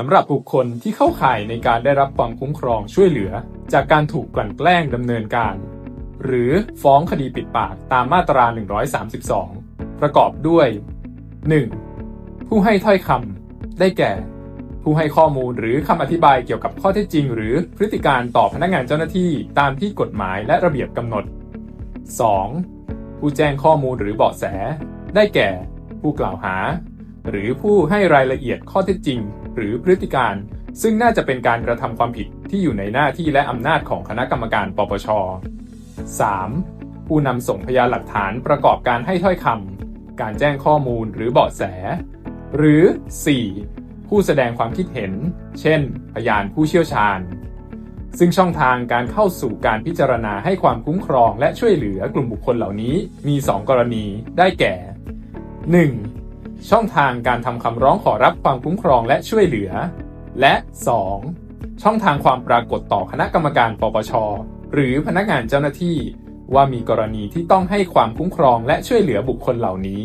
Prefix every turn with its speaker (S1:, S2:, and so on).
S1: สำหรับบุคคลที่เข้าข่ายในการได้รับความคุ้มครองช่วยเหลือ จากการถูกกลั่นแกล้งดำเนินการ หรือฟ้องคดีปิดปากตามมาตรา 132 ประกอบด้วย 1. ผู้ให้ถ้อยคำได้แก่ ผู้ให้ข้อมูลหรือคำอธิบายเกี่ยวกับข้อเท็จจริง หรือพฤติการต่อพนักงานเจ้าหน้าที่ตามที่กฎหมายและระเบียบกำหนด 2. ผู้แจ้งข้อมูลหรือเบาะแส ได้แก่ ผู้กล่าวหา หรือผู้ให้รายละเอียดข้อเท็จจริง หรือพฤติการ ซึ่งน่าจะเป็นการกระทำความผิดที่อยู่ในหน้าที่และอำนาจของคณะกรรมการปปช 3. ผู้นำส่งพยานหลักฐานประกอบการให้ถ้อยคำการแจ้งข้อมูลหรือเบาะแส หรือ 4. ผู้แสดงความคิดเห็น เช่น พยานผู้เชี่ยวชาญ ซึ่งช่องทางการเข้าสู่การพิจารณาให้ความคุ้มครองและช่วยเหลือกลุ่มบุคคลเหล่านี้มี 2 กรณีได้แก่ 1. ช่องทางการทำคำร้องขอรับความคุ้มครองและช่วยเหลือ และ 2. ช่องทางความปรากฏต่อคณะกรรมการปปช หรือพนักงานเจ้าหน้าที่ ว่ามีกรณีที่ต้องให้ความคุ้มครองและช่วยเหลือบุคคลเหล่านี้